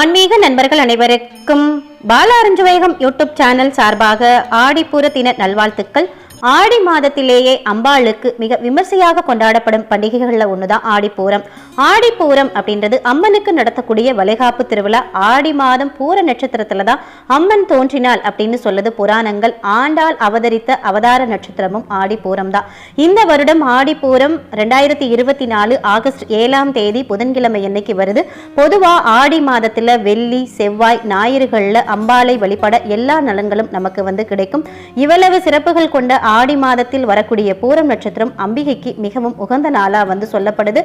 ஆன்மீக நண்பர்கள் அனைவருக்கும் பாலாரஞ்சுவேகம் யூடியூப் சேனல் சார்பாக ஆடிப்பூர தின நல்வாழ்த்துக்கள். ஆடி மாதத்திலேயே அம்பாளுக்கு மிக விமர்சையாக கொண்டாடப்படும் பண்டிகைகளில் ஒண்ணுதான் ஆடிப்பூரம். ஆடிப்பூரம் அப்படின்றது அம்மனுக்கு நடத்தக்கூடிய வளைகாப்பு திருவிழா. ஆடி மாதம் பூர நட்சத்திரத்துல தான் அம்மன் தோன்றினாள் அப்படின்னு சொல்லுது புராணங்கள். ஆண்டால் அவதரித்த அவதார நட்சத்திரமும் ஆடிப்பூரம் தான். இந்த வருடம் ஆடிப்பூரம் ரெண்டாயிரத்தி இருபத்தி நாலு ஆகஸ்ட் ஏழாம் தேதி புதன்கிழமை அன்னைக்கு வருது. பொதுவா ஆடி மாதத்துல வெள்ளி செவ்வாய் ஞாயிறுகளில் அம்பாளை வழிபட எல்லா நலன்களும் நமக்கு வந்து கிடைக்கும். இவ்வளவு சிறப்புகள் கொண்ட ஆடி மாதத்தில் வரக்கூடிய பூரம் நட்சத்திரம் அம்பிகைக்கு மிகவும் உகந்த நாளா வந்து சொல்லப்படுது.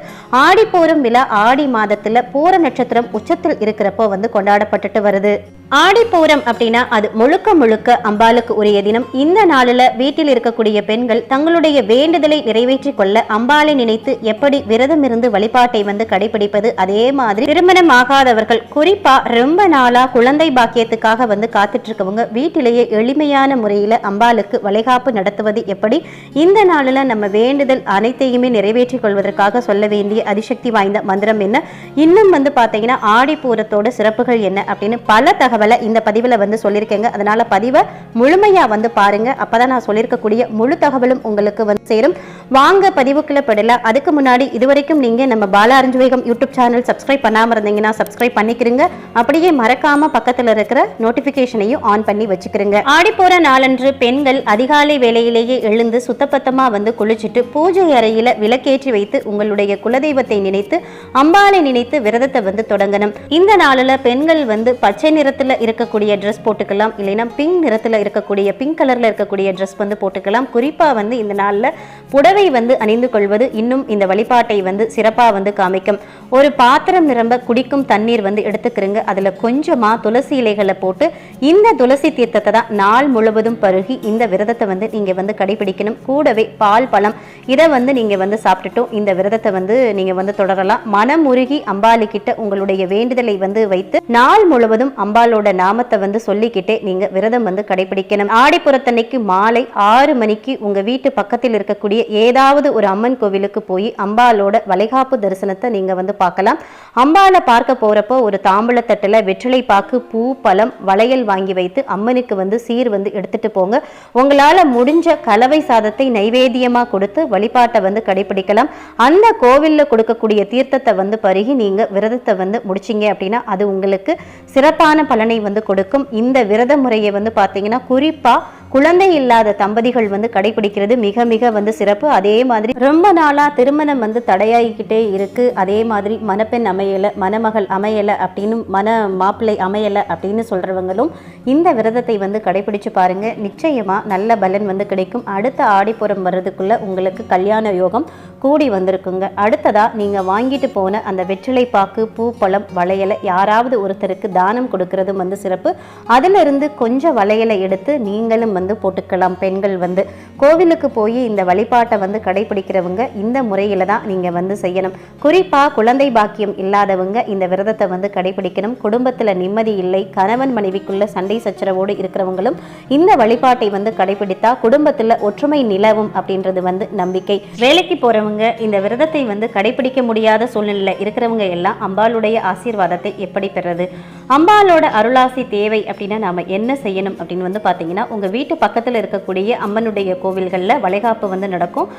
ஆடி பூரம் விழா ஆடி மாதத்துல பூர நட்சத்திரம் உச்சத்தில் இருக்கிறப்போ வந்து கொண்டாடப்பட்டுட்டு வருது. ஆடிப்பூரம் அப்படின்னா அது முழுக்க முழுக்க அம்பாளுக்கு உரிய தினம். இந்த நாளில் வீட்டில் இருக்கக்கூடிய பெண்கள் தங்களுடைய வேண்டுதலை நிறைவேற்றிக் கொள்ள அம்பாளை நினைத்து எப்படி விரதம் இருந்து வழிபாட்டை வந்து கடைபிடிப்பது? அதே மாதிரி திருமணம் ஆகாதவர்கள் குறிப்பா ரொம்ப நாளா குழந்தை பாக்கியத்துக்காக வந்து காத்துட்டு இருக்கவங்க வீட்டிலேயே எளிமையான முறையில அம்பாளுக்கு வளைகாப்பு நடத்துவது எப்படி? இந்த நாளில் நம்ம வேண்டுதல் அனைத்தையுமே நிறைவேற்றிக் கொள்வதற்காக சொல்ல வேண்டிய அதிசக்தி வாய்ந்த மந்திரம் என்ன? இன்னும் வந்து பாத்தீங்கன்னா ஆடிப்பூரத்தோட சிறப்புகள் என்ன அப்படின்னு பல தகவல் இந்த பதிவில் வந்து சொல்லியிருக்கேங்க. அதனால பதிவை முழுமையா வந்து பாருங்க. அப்பதான் நான் சொல்லியிருக்கக்கூடிய முழு தகவலும் உங்களுக்கு வந்து சேரும். வாங்க பதிவுக்குள்ள படலாம் அதுக்கு முன்னாடி இதுவரைக்கும் நீங்க நம்ம பாலா அறிஞ்சுவேகம் யூடியூப் சேனல் சப்ஸ்கிரைப் பண்ணாம இருந்தீங்கன்னா சப்ஸ்கிரைப் பண்ணிக்கிறீங்க அப்படியே மறக்காம பக்கத்துல இருக்கிற நோட்டிபிகேஷனையும் ஆன் பண்ணி வச்சுக்கிறீங்க ஆடிப்போற நாளன்று பெண்கள் அதிகாலை வேலையிலேயே எழுந்து சுத்தபத்தமா வந்து குளிச்சுட்டு பூஜை அறையில விளக்கேற்றி வைத்து உங்களுடைய குலதெய்வத்தை நினைத்து அம்பாளை நினைத்து விரதத்தை வந்து தொடங்கணும். இந்த நாளில் பெண்கள் வந்து பச்சை நிறத்துல இருக்கக்கூடிய ட்ரெஸ் போட்டுக்கலாம். இல்லைன்னா பிங்க் நிறத்துல இருக்கக்கூடிய பிங்க் கலர்ல இருக்கக்கூடிய ட்ரெஸ் வந்து போட்டுக்கலாம். குறிப்பா வந்து இந்த நாள்ல புடவை புடவை வந்து அணிந்து கொள்வது இன்னும் இந்த வழிபாட்டை வந்து சிறப்பாக வந்து காமிக்கும். ஒரு பாத்திரம் நிரம்ப குடிக்கும் தண்ணீர் வந்து எடுத்துக்கிறங்க அதில் கொஞ்சமாக துளசி இலைகளை போட்டு இந்த துளசி தீர்த்தத்தை தான் நாள் முழுவதும் பருகி இந்த விரதத்தை வந்து நீங்கள் வந்து கடைபிடிக்கணும். கூடவே பால் பழம் இதை வந்து நீங்கள் வந்து சாப்பிட்டுட்டும் இந்த விரதத்தை வந்து நீங்கள் வந்து தொடரலாம். மனம் உருகி அம்பாளி கிட்ட உங்களுடைய வேண்டுதலை வந்து வைத்து நாள் முழுவதும் அம்பாலோட நாமத்தை வந்து சொல்லிக்கிட்டே நீங்கள் விரதம் வந்து கடைபிடிக்கணும். ஆடிப்புறத்தன்னைக்கு மாலை ஆறு மணிக்கு உங்கள் வீட்டு பக்கத்தில் இருக்கக்கூடிய ஏதாவது ஒரு அம்மன் கோவிலுக்கு போய் அம்பாளோட வளைகாப்பு தரிசனத்தை நீங்க வந்து பார்க்கலாம். அம்பாலை பார்க்க போறப்போ ஒரு தாம்பூலத்தட்டுல வெற்றிலை பாக்கு பூ பழம் வளையல் வாங்கி வைத்து அம்மனுக்கு வந்து சீர் வந்து எடுத்துட்டு போங்க. உங்களால முடிஞ்ச கலவை சாதத்தை நைவேத்தியமாக கொடுத்து வழிபாட்டை வந்து கடைபிடிக்கலாம். அந்த கோவில்ல கொடுக்கக்கூடிய தீர்த்தத்தை வந்து பருகி நீங்க விரதத்தை வந்து முடிச்சீங்க அப்படின்னா அது உங்களுக்கு சிறப்பான பலனை வந்து கொடுக்கும். இந்த விரத முறையை வந்து பார்த்தீங்கன்னா குறிப்பா குழந்தை இல்லாத தம்பதிகள் வந்து கடைபிடிக்கிறது மிக மிக வந்து சிறப்பு. அதே மாதிரி ரொம்ப நாளா திருமணம் வந்து தடையாகிக்கிட்டே இருக்கு. அதே மாதிரி மணப்பெண் அமையல மணமகள் அமையல அப்படின்னு மன மாப்பிள்ளை அமையல அப்படின்னு சொல்றவங்களும் இந்த விரதத்தை வந்து கடைபிடிச்சு பாருங்க. நிச்சயமா நல்ல பலன் வந்து கிடைக்கும். அடுத்த ஆடிப்புறம் வர்றதுக்குள்ள உங்களுக்கு கல்யாண யோகம் கூடி வந்திருக்குங்க. அடுத்ததா நீங்க வாங்கிட்டு போன அந்த வெற்றிலை பாக்கு பூ பழம் வளையலை யாராவது ஒருத்தருக்கு தானம் கொடுக்கறதும் வந்து சிறப்பு. அதுல இருந்து கொஞ்சம் வளையலை எடுத்து நீங்களும் வந்து வந்து போட்டுக்கலாம். பெண்கள் வந்து கோவிலுக்கு போய் இந்த வழிபாட்டை வந்து கடைபிடிக்கிறவங்க இந்த முறையில் தான் நீங்கள் வந்து செய்யணும். குறிப்பாக குழந்தை பாக்கியம் இல்லாதவங்க இந்த விரதத்தை வந்து கடைபிடிக்கணும். குடும்பத்தில் நிம்மதி இல்லை கணவன் மனைவிக்குள்ள சண்டை சச்சரவோடு இருக்கிறவங்களும் இந்த வழிபாட்டை வந்து கடைபிடித்தா குடும்பத்தில் ஒற்றுமை நிலவும் அப்படின்றது வந்து நம்பிக்கை. வேலைக்கு போகிறவங்க இந்த விரதத்தை வந்து கடைபிடிக்க முடியாத சூழ்நிலையில் இருக்கிறவங்க எல்லாம் அம்பாளுடைய ஆசீர்வாதத்தை எப்படி பெறது அம்பாலோட அருளாசி தேவை அப்படின்னா நாம் என்ன செய்யணும் அப்படின்னு வந்து பார்த்தீங்கன்னா உங்கள் வீட்டு பக்கத்தில் இருக்கக்கூடிய அம்மனுடைய கோவில்களில் வளைகாப்பு வந்து நடக்கும்.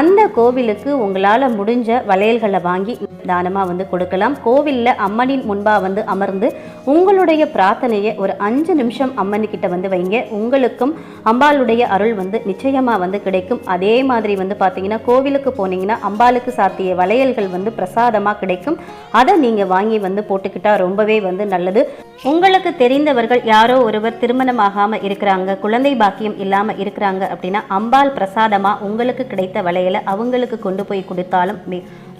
அந்த கோவிலுக்கு உங்களால் முடிஞ்ச வளையல்களை வாங்கி தானமாக வந்து கொடுக்கலாம். கோவிலில் அம்மனின் முன்பாக வந்து அமர்ந்து உங்களுடைய பிரார்த்தனையை ஒரு அஞ்சு நிமிஷம் அம்மனுக்கிட்ட வந்து வைங்க. உங்களுக்கும் அம்பாளுடைய அருள் வந்து நிச்சயமாக வந்து கிடைக்கும். அதே மாதிரி வந்து பார்த்தீங்கன்னா கோவிலுக்கு போனீங்கன்னா அம்பாளுக்கு சாத்திய வளையல்கள் வந்து பிரசாதமாக கிடைக்கும். அதை நீங்க வாங்கி வந்து போட்டுக்கிட்டா ரொம்பவே வந்து நல்லது. உங்களுக்கு தெரிந்தவர்கள் யாரோ ஒருவர் திருமணம் ஆகாம இருக்கிறாங்க. குழந்தை பாக்கியம் இல்லாம இருக்கிறாங்க அப்படின்னா அம்பாள் பிரசாதமா உங்களுக்கு கிடைத்த வளையலை அவங்களுக்கு கொண்டு போய் கொடுத்தாலும்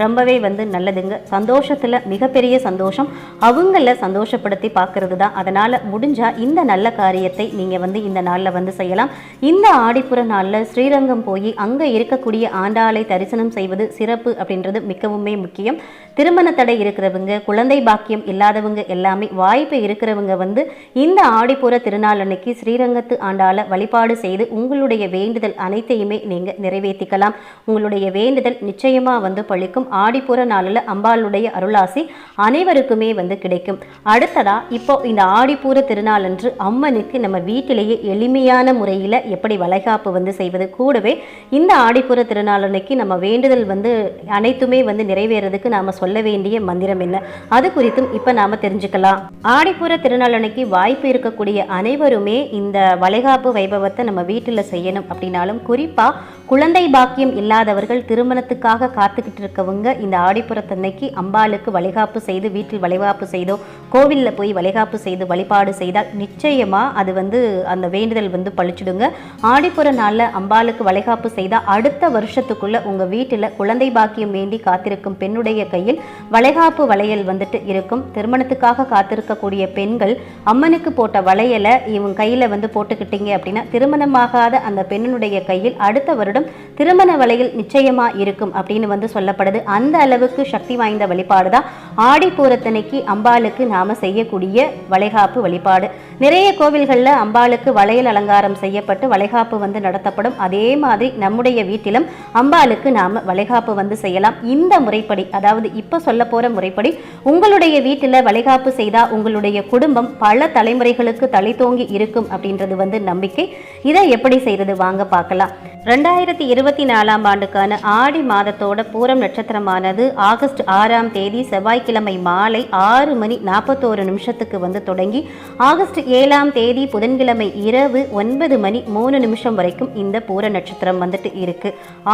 ரொம்பவே வந்து நல்லதுங்க. சந்தோஷத்தில் மிகப்பெரிய சந்தோஷம். அவங்கள சந்தோஷப்படுத்தி பார்க்கறது தான் அதனால் முடிஞ்சால் இந்த நல்ல காரியத்தை நீங்கள் வந்து இந்த நாளில் வந்து செய்யலாம். இந்த ஆடிப்புற நாளில் ஸ்ரீரங்கம் போய் அங்கே இருக்கக்கூடிய ஆண்டாளை தரிசனம் செய்வது சிறப்பு அப்படின்றது மிகவுமே முக்கியம். திருமண தடை இருக்கிறவங்க குழந்தை பாக்கியம் இல்லாதவங்க எல்லாமே வாய்ப்பு இருக்கிறவங்க வந்து இந்த ஆடிப்புற திருநாள் அன்னைக்கு ஸ்ரீரங்கத்து ஆண்டாளை வழிபாடு செய்து உங்களுடைய வேண்டுதல் அனைத்தையுமே நீங்கள் நிறைவேற்றிக்கலாம் உங்களுடைய வேண்டுதல் நிச்சயமாக வந்து பழிக்கும். ஆடிப்புற நாளில் அம்பாளுடைய அருளாசி அனைவருக்குமே வந்து கிடைக்கும். அடுத்ததா இப்போ இந்த ஆடிப்பூர திருநாள் அன்று அம்மனுக்கு நம்ம வீட்டிலேயே எளிமையான முறையில் எப்படி வளைகாப்பு வந்து செய்வது? கூடவே இந்த ஆடிப்புற திருநாள் அன்னைக்கு நம்ம வேண்டுதல் வந்து அனைத்துமே வந்து நிறைவேறதுக்கு நாம சொல்ல வேண்டிய மந்திரம் என்ன? அது குறித்தும் இப்போ நாம தெரிஞ்சுக்கலாம். ஆடிப்புற திருநாள் அன்னைக்கு வாய்ப்பு இருக்கக்கூடிய அனைவருமே இந்த வளைகாப்பு வைபவத்தை நம்ம வீட்டில் செய்யணும் அப்படின்னாலும் குறிப்பாக குழந்தை பாக்கியம் இல்லாதவர்கள் திருமணத்துக்காக காத்துக்கிட்டு இருக்கவங்க இந்த ஆடிப்புறத்தன்னைக்கு அம்பாளுக்கு வழிகாப்பு செய்து வீட்டில் வழிகாப்பு செய்தோ கோவிலில் போய் வழிகாப்பு செய்து வழிபாடு செய்தால் நிச்சயமா அது வந்து அந்த வேண்டுதல் வந்து பழிச்சிடுங்க. ஆடிப்புற நாளில் அம்பாளுக்கு வழிகாப்பு செய்தால் அடுத்த வருஷத்துக்குள்ள உங்க வீட்டில் குழந்தை பாக்கியம் வேண்டி காத்திருக்கும் பெண்ணுடைய கையில் வளைகாப்பு வளையல் வந்துட்டு இருக்கும். திருமணத்துக்காக காத்திருக்கக்கூடிய பெண்கள் அம்மனுக்கு போட்ட வளையலை இவங்க கையில வந்து போட்டுக்கிட்டீங்க அப்படின்னா திருமணமாகாத அந்த பெண்ணினுடைய கையில் அடுத்த வருடம் திருமண வளையல் நிச்சயமா இருக்கும் அப்படின்னு வந்து சொல்லப்படுது. அந்த அளவுக்கு சக்தி வாய்ந்த வழிபாடு தான் ஆடிப்பூரத்தனைக்கு அம்பாளுக்கு நாம செய்யக்கூடிய வளைகாப்பு வழிபாடு. நிறைய கோவில்களில் அம்பாளுக்கு வளையல் அலங்காரம் செய்யப்பட்டு வளைகாப்பு வந்து நடத்தப்படும். அதே மாதிரி நம்முடைய வீட்டிலும் அம்பாளுக்கு நாம வளைகாப்பு வந்து செய்யலாம். இந்த முறைப்படி அதாவது இப்போ சொல்ல போற முறைப்படி உங்களுடைய வீட்டில் வளைகாப்பு செய்தால் உங்களுடைய குடும்பம் பல தலைமுறைகளுக்கு தலை தோங்கி இருக்கும் அப்படின்றது வந்து நம்பிக்கை. இதை எப்படி செய்கிறது வாங்க பார்க்கலாம். ரெண்டாயிரத்தி இருபத்தி நாலாம் ஆண்டுக்கான ஆடி மாதத்தோட பூரம் நட்சத்திரமானது ஆகஸ்ட் ஆறாம் தேதி செவ்வாய்க்கிழமை மாலை ஆறு மணி நாற்பத்தோரு நிமிஷத்துக்கு வந்து தொடங்கி ஆகஸ்ட் ஏழாம் தேதி புதன்கிழமை இரவு ஒன்பது மணி மூணு நிமிஷம் வரைக்கும் இந்த பூர நட்சத்திரம் வந்துட்டு இருக்கு.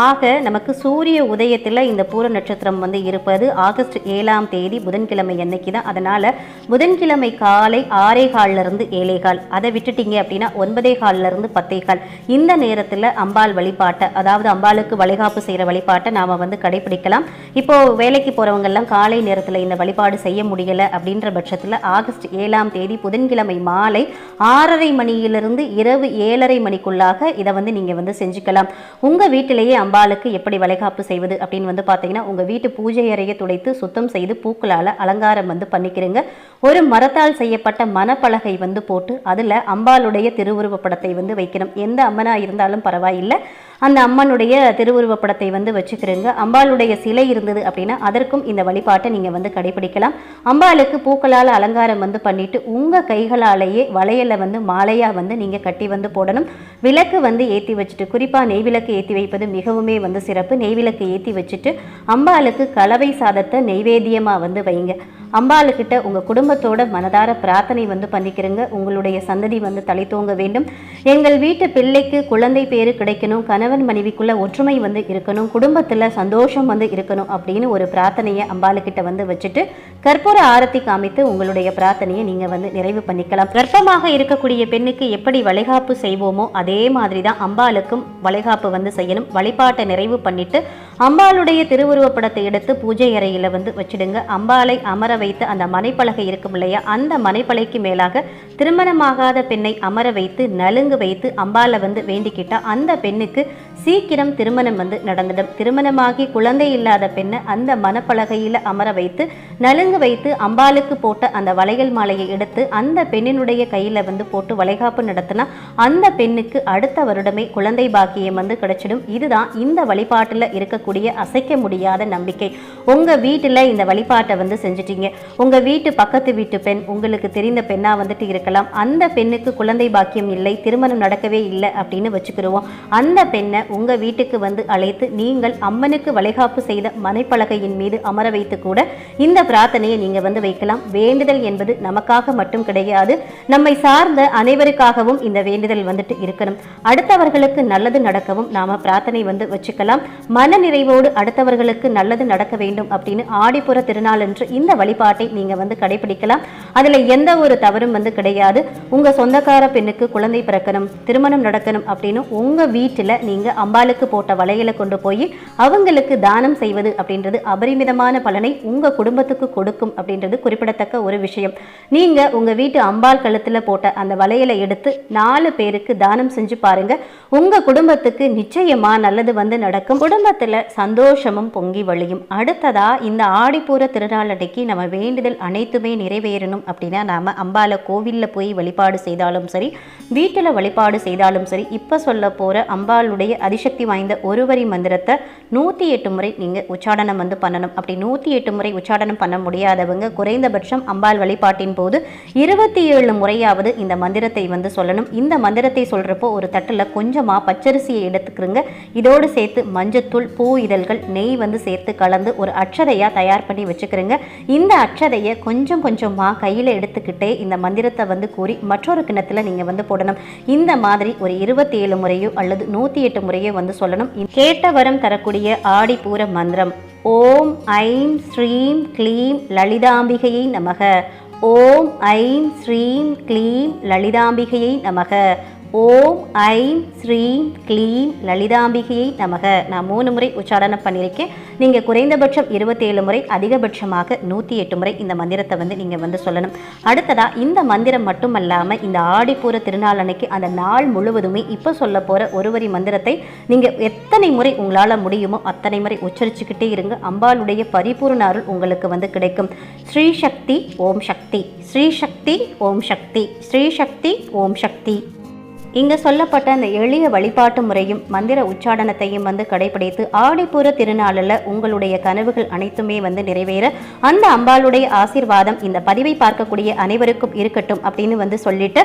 ஆக நமக்கு சூரிய உதயத்தில் இந்த பூர நட்சத்திரம் வந்து இருப்பது ஆகஸ்ட் ஏழாம் தேதி புதன்கிழமை அன்னைக்கு தான். அதனால புதன்கிழமை காலை ஆறே காலிலிருந்து ஏழே கால். அதை விட்டுட்டீங்க அப்படின்னா ஒன்பதே காலிலிருந்து பத்தே கால். இந்த நேரத்தில் அம்பாள் வழிபாட்டை அதாவது அம்பாளுக்கு வழிகாப்பு செய்கிற வழிபாட்டை நாம் வந்து கடைபிடிக்கலாம். இப்போ வேலைக்கு போகிறவங்கெல்லாம் காலை நேரத்தில் இந்த வழிபாடு செய்ய முடியலை அப்படின்ற பட்சத்தில் ஆகஸ்ட் ஏழாம் தேதி புதன்கிழமை மா மாலை ஆறரை மணியிலிருந்து இரவு ஏழரை மணிக்குள்ளாக இதை வந்து நீங்கள் வந்து செஞ்சுக்கலாம். உங்கள் வீட்டிலேயே அம்பாளுக்கு எப்படி வளைகாப்பு செய்வது அப்படின்னு வந்து பார்த்தீங்கன்னா உங்கள் வீட்டு பூஜை அறையை துடைத்து சுத்தம் செய்து பூக்களால் அலங்காரம் வந்து பண்ணிக்கிறீங்க. ஒரு மரத்தால் செய்யப்பட்ட மணப்பலகை வந்து போட்டு அதில் அம்பாளுடைய திருவுருவப் படத்தை வந்து வைக்கணும். எந்த அம்மனாக இருந்தாலும் பரவாயில்லை. அந்த அம்மனுடைய திருவுருவப்படத்தை வந்து வச்சுக்கிறேங்க. அம்பாளுடைய சிலை இருந்தது அப்படின்னா அதற்கும் இந்த வழிபாட்டை நீங்கள் வந்து கடைபிடிக்கலாம். அம்பாளுக்கு பூக்களால் அலங்காரம் வந்து பண்ணிட்டு உங்கள் கைகளாலேயே வளையலை வந்து மாலையாக வந்து நீங்கள் கட்டி வந்து போடணும். விளக்கு வந்து ஏற்றி வச்சுட்டு குறிப்பாக நெய் விளக்கு ஏற்றி வைப்பது மிகவுமே வந்து சிறப்பு. நெய் விளக்கு ஏற்றி வச்சுட்டு அம்பாளுக்கு கலவை சாதத்தை நெய்வேத்தியமாக வந்து வைங்க. அம்பாளுக்கிட்ட உங்கள் குடும்பத்தோட மனதார பிரார்த்தனை வந்து பண்ணிக்கிறங்க. உங்களுடைய சந்ததி வந்து தலை தோங்க வேண்டும். எங்கள் வீட்டு பிள்ளைக்கு குழந்தை பேரு கிடைக்கணும். கணவன் மனைவிக்குள்ள ஒற்றுமை வந்து இருக்கணும். குடும்பத்தில் சந்தோஷம் வந்து இருக்கணும் அப்படின்னு ஒரு பிரார்த்தனையை அம்பாளுக்கிட்ட வந்து வச்சுட்டு கற்பூர ஆரத்தி காமித்து உங்களுடைய பிரார்த்தனையை நீங்கள் வந்து நிறைவு பண்ணிக்கலாம். கர்ப்பமாக இருக்கக்கூடிய பெண்ணுக்கு எப்படி வளைகாப்பு செய்வோமோ அதே மாதிரி தான் அம்பாளுக்கும் வளைகாப்பு வந்து செய்யணும். வழிபாட்டை நிறைவு பண்ணிட்டு அம்பாளுடைய திருவுருவப்படத்தை எடுத்து பூஜை அறையில் வந்து வச்சிடுங்க. அம்பாளை அமர வைத்து அந்த மனைப்பலகை இருக்கும் இல்லையா? அந்த மனைப்பலைக்கு மேலாக திருமணமாகாத பெண்ணை அமர வைத்து நலுங்கு வைத்து அம்பால வந்து வேண்டிக்கிட்டா அந்த பெண்ணுக்கு சீக்கிரம் திருமணம் வந்து நடந்துடும் திருமணமாகி குழந்தை இல்லாத பெண்ணை அந்த மனப்பலகையில் அமர வைத்து நலுங்கு வைத்து அம்பாளுக்கு போட்ட அந்த வளையல் மாலையை எடுத்து அந்த பெண்ணினுடைய கையில் வந்து போட்டு வளைகாப்பு நடத்தினா அந்த பெண்ணுக்கு அடுத்த வருடமே குழந்தை பாக்கியம் வந்து கிடைச்சிடும். இதுதான் இந்த வழிபாட்டில் இருக்கக்கூடிய அசைக்க முடியாத நம்பிக்கை. உங்கள் வீட்டில் இந்த வழிபாட்டை வந்து செஞ்சிட்டீங்க. உங்கள் வீட்டு பக்கத்து வீட்டு பெண் உங்களுக்கு தெரிந்த பெண்ணாக வந்துட்டு இருக்கலாம். அந்த பெண்ணுக்கு குழந்தை பாக்கியம் இல்லை திருமணம் நடக்கவே இல்லை அப்படின்னு வச்சுக்கிடுவோம் அந்த பெண்ணை உங்கள் வீட்டுக்கு வந்து அழைத்து நீங்கள் அம்மனுக்கு வளைகாப்பு செய்த மனைப்பலகையின் மீது அமர வைத்து கூட இந்த பிரார்த்தனையை நீங்கள் வந்து வைக்கலாம். வேண்டுதல் என்பது நமக்காக மட்டும் கிடையாது நம்மை சார்ந்த அனைவருக்காகவும் இந்த வேண்டுதல் வந்துட்டு இருக்கணும். அடுத்தவர்களுக்கு நல்லது நடக்கவும் நாம் பிரார்த்தனை வந்து வச்சுக்கலாம். மன நிறைவோடு அடுத்தவர்களுக்கு நல்லது நடக்க வேண்டும் அப்படின்னு ஆடிப்புற திருநாள் என்று இந்த வழிபாட்டை நீங்கள் வந்து கடைபிடிக்கலாம். அதில் எந்த ஒரு தவறும் வந்து கிடையாது. உங்கள் சொந்தக்கார பெண்ணுக்கு குழந்தை பிறக்கணும் திருமணம் நடக்கணும் அப்படின்னு உங்கள் வீட்டில் நீங்கள் அம்பாளுக்கு போட்ட வளையலை கொண்டு போய் அவங்களுக்கு தானம் செய்வது அப்படின்றது அபரிமிதமான பலனை உங்கள் குடும்பத்துக்கு முகத்துக்கு கொடுக்கும் அப்படின்றது குறிப்பிடத்தக்க ஒரு விஷயம். நீங்க உங்க வீட்டு அம்பாள் கழுத்துல போட்ட அந்த வளையலை எடுத்து நாலு பேருக்கு தானம் செஞ்சு பாருங்க. உங்க குடும்பத்துக்கு நிச்சயமா நல்லது வந்து நடக்கும். குடும்பத்துல சந்தோஷமும் பொங்கி வழியும். அடுத்ததா இந்த ஆடிப்பூர திருநாள் அன்னைக்கு நம்ம வேண்டுதல் அனைத்துமே நிறைவேறணும் அப்படின்னா நாம அம்பால கோவில்ல போய் வழிபாடு செய்தாலும் சரி வீட்டில் வழிபாடு செய்தாலும் சரி இப்போ சொல்ல போற அம்பாளுடைய அதிசக்தி வாய்ந்த ஒருவரி மந்திரத்தை நூற்றி எட்டு முறை நீங்கள் உச்சாடனம் வந்து பண்ணணும். அப்படி நூற்றி எட்டு முறை உச்சாடனம் பண்ண முடியாதவங்க குறைந்தபட்சம் அம்பாள் வழிபாட்டின் போது இருபத்தி ஏழு முறையாவது இந்த மந்திரத்தை வந்து சொல்லணும். இந்த மந்திரத்தை சொல்கிறப்போ ஒரு தட்டில் கொஞ்சமாக பச்சரிசியை எடுத்துக்கிறங்க. இதோடு சேர்த்து மஞ்சத்தூள் பூ இதழ்கள் நெய் வந்து சேர்த்து கலந்து ஒரு அட்சதையாக தயார் பண்ணி வச்சுக்கிறங்க. இந்த அட்சதையை கொஞ்சம் கொஞ்சமாக கையில் எடுத்துக்கிட்டே இந்த மந்திரத்தை வந்து கூறி மற்றொரு கிணத்துல நீங்கள் வந்து போடணும். இந்த மாதிரி ஒரு இருபத்தி ஏழு முறையோ அல்லது நூற்றி எட்டு முறையோ வந்து சொல்லணும். கேட்ட வரம் தரக்கூடிய ஆடிப்பூர மந்திரம். ஓம் ஐம் ஸ்ரீம் க்ளீம் லலிதாம்பிகையை நமக. ஓம் ஐம் ஸ்ரீம் க்ளீம் லலிதாம்பிகையை நமக. ஓம் ஐம் ஸ்ரீம் க்ளீம் லலிதாம்பிகையை நமக. நான் மூணு முறை உச்சாரணம் பண்ணியிருக்கேன். நீங்கள் குறைந்தபட்சம் இருபத்தேழு முறை அதிகபட்சமாக நூற்றி எட்டு முறை இந்த மந்திரத்தை வந்து நீங்கள் வந்து சொல்லணும். அடுத்ததாக இந்த மந்திரம் மட்டுமல்லாமல் இந்த ஆடிப்பூர திருநாள் அன்னைக்கு அந்த நாள் முழுவதுமே இப்போ சொல்ல போகிற ஒரு வரி மந்திரத்தை நீங்கள் எத்தனை முறை உங்களால் முடியுமோ அத்தனை முறை உச்சரிச்சுக்கிட்டே இருங்க. அம்பாளுடைய பரிபூர்ண அருள் உங்களுக்கு வந்து கிடைக்கும். ஸ்ரீ சக்தி ஓம் சக்தி. ஸ்ரீ சக்தி ஓம் சக்தி. ஸ்ரீ சக்தி ஓம் சக்தி. இங்கு சொல்லப்பட்ட அந்த எளிய வழிபாட்டு முறையும் மந்திர உச்சாடனத்தையும் வந்து கடைபிடித்து ஆடிப்பூர திருநாளில் உங்களுடைய கனவுகள் அனைத்துமே வந்து நிறைவேற அந்த அம்பாளுடைய ஆசீர்வாதம் இந்த பதிவை பார்க்கக்கூடிய அனைவருக்கும் இருக்கட்டும் அப்படின்னு வந்து சொல்லிட்டு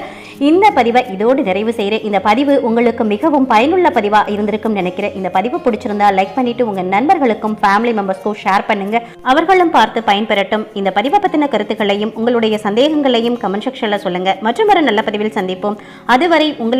இந்த பதிவை இதோடு நிறைவு செய்கிறேன். இந்த பதிவு உங்களுக்கு மிகவும் பயனுள்ள பதிவாக இருந்திருக்கும் நினைக்கிறேன். இந்த பதிவு பிடிச்சிருந்தா லைக் பண்ணிட்டு உங்கள் நண்பர்களுக்கும் ஃபேமிலி மெம்பர்ஸ்க்கும் ஷேர் பண்ணுங்க. அவர்களும் பார்த்து பயன்பெறட்டும். இந்த பதிவை பற்றின கருத்துக்களையும் உங்களுடைய சந்தேகங்களையும் கமெண்ட் செக்ஷனில் சொல்லுங்க. மற்றும் ஒரு நல்ல பதிவில் சந்திப்போம். அதுவரை உங்களுக்கு